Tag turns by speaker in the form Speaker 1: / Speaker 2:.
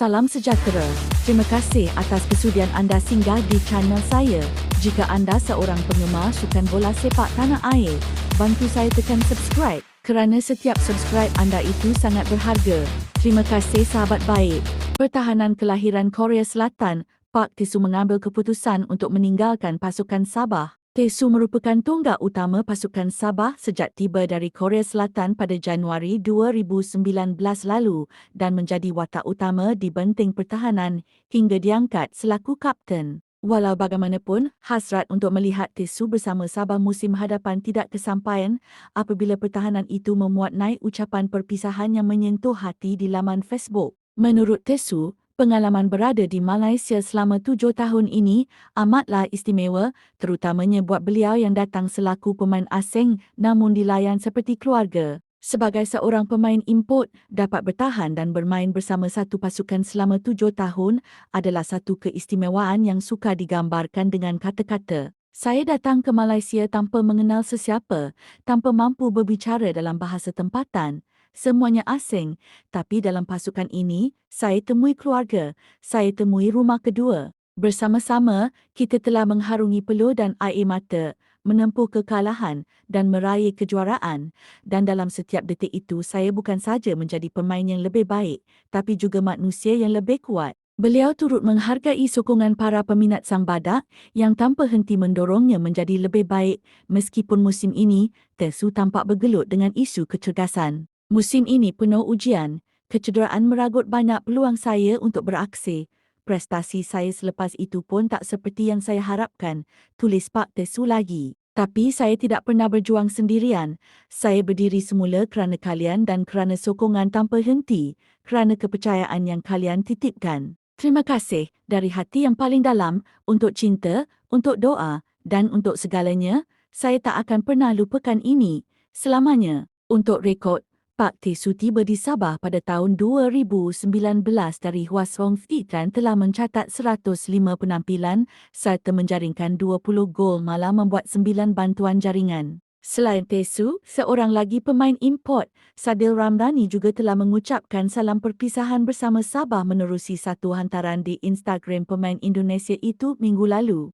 Speaker 1: Salam sejahtera. Terima kasih atas kesudian anda singgah di channel saya. Jika anda seorang penggemar sukan bola sepak tanah air, bantu saya tekan subscribe kerana setiap subscribe anda itu sangat berharga. Terima kasih sahabat baik. Pertahanan kelahiran Korea Selatan, Park Tae-soo mengambil keputusan untuk meninggalkan pasukan Sabah. Tae-soo merupakan tonggak utama pasukan Sabah sejak tiba dari Korea Selatan pada Januari 2019 lalu dan menjadi watak utama di benting pertahanan hingga diangkat selaku kapten. Walau bagaimanapun, hasrat untuk melihat Tae-soo bersama Sabah musim hadapan tidak kesampaian apabila pertahanan itu memuat naik ucapan perpisahan yang menyentuh hati di laman Facebook. Menurut Tae-soo, pengalaman berada di Malaysia selama tujuh tahun ini amatlah istimewa, terutamanya buat beliau yang datang selaku pemain asing namun dilayan seperti keluarga. Sebagai seorang pemain import, dapat bertahan dan bermain bersama satu pasukan selama tujuh tahun adalah satu keistimewaan yang suka digambarkan dengan kata-kata. Saya datang ke Malaysia tanpa mengenal sesiapa, tanpa mampu berbicara dalam bahasa tempatan semuanya asing, tapi dalam pasukan ini, saya temui keluarga, saya temui rumah kedua. Bersama-sama, kita telah mengharungi peluh dan air mata, menempuh kekalahan dan meraih kejuaraan. Dan dalam setiap detik itu, saya bukan saja menjadi pemain yang lebih baik, tapi juga manusia yang lebih kuat. Beliau turut menghargai sokongan para peminat Sang Badak yang tanpa henti mendorongnya menjadi lebih baik meskipun musim ini Tesu tampak bergelut dengan isu kecergasan. Musim ini penuh ujian, kecederaan meragut banyak peluang saya untuk beraksi. Prestasi saya selepas itu pun tak seperti yang saya harapkan, tulis Pak Tesu lagi. Tapi saya tidak pernah berjuang sendirian. Saya berdiri semula kerana kalian dan kerana sokongan tanpa henti, kerana kepercayaan yang kalian titipkan. Terima kasih dari hati yang paling dalam untuk cinta, untuk doa dan untuk segalanya. Saya tak akan pernah lupakan ini selamanya. Untuk rekod, Pak Tisu tiba di Sabah pada tahun 2019 dari Hua Song Fitan telah mencatat 105 penampilan serta menjaringkan 20 gol malah membuat 9 bantuan jaringan. Selain Tesu, seorang lagi pemain import, Sadil Ramdhani juga telah mengucapkan salam perpisahan bersama Sabah menerusi satu hantaran di Instagram pemain Indonesia itu minggu lalu.